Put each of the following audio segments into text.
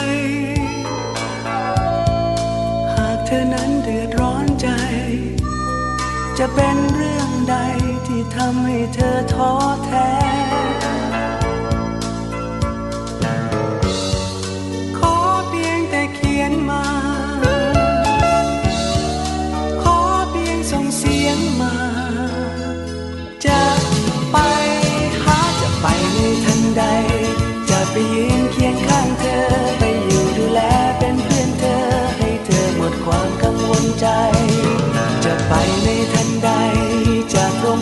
ย ธอนั้นเดือดร้อนใจ จะเป็นเรื่องใดที่ทำให้เธอท้อ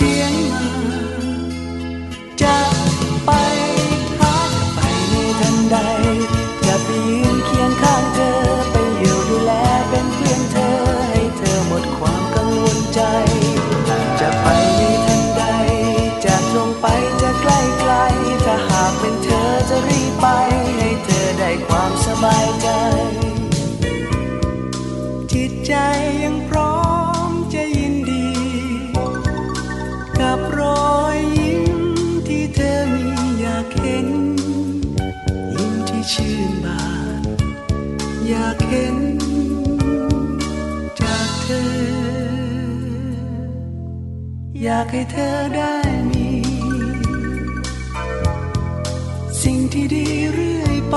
เสียงมาจะไปหาจะไปในทันใด จะไปยืนเคียงข้างเธอ ไปอยู่ดูแลเป็นเพื่อนเธอ ให้เธอหมดความกังวลใจ จะไปในทันใด จะตรงไปจะใกล้ไกล ถ้าหากเป็นเธอจะรีบไป ให้เธอได้ความสบายใจ จิตใจยังพร้อ ชื่นบาน อยากเห็นจากเธอ อยากให้เธอได้มี สิ่งที่ดีเรื่อยไป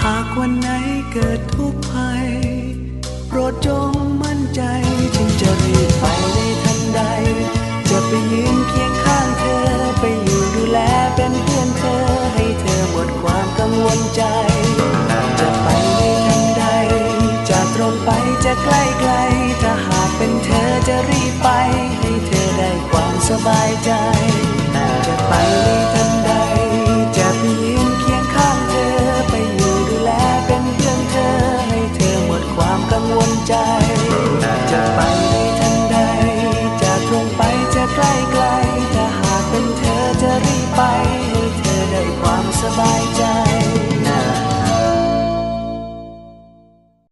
หากวันไหนเกิดทุกข์ภัย โปรดจงมั่นใจจึงจะรีบไปในทันใด จะใกล้ไกล ถ้าหากเป็นเธอจะรีบไป ให้เธอได้ความสบายใจ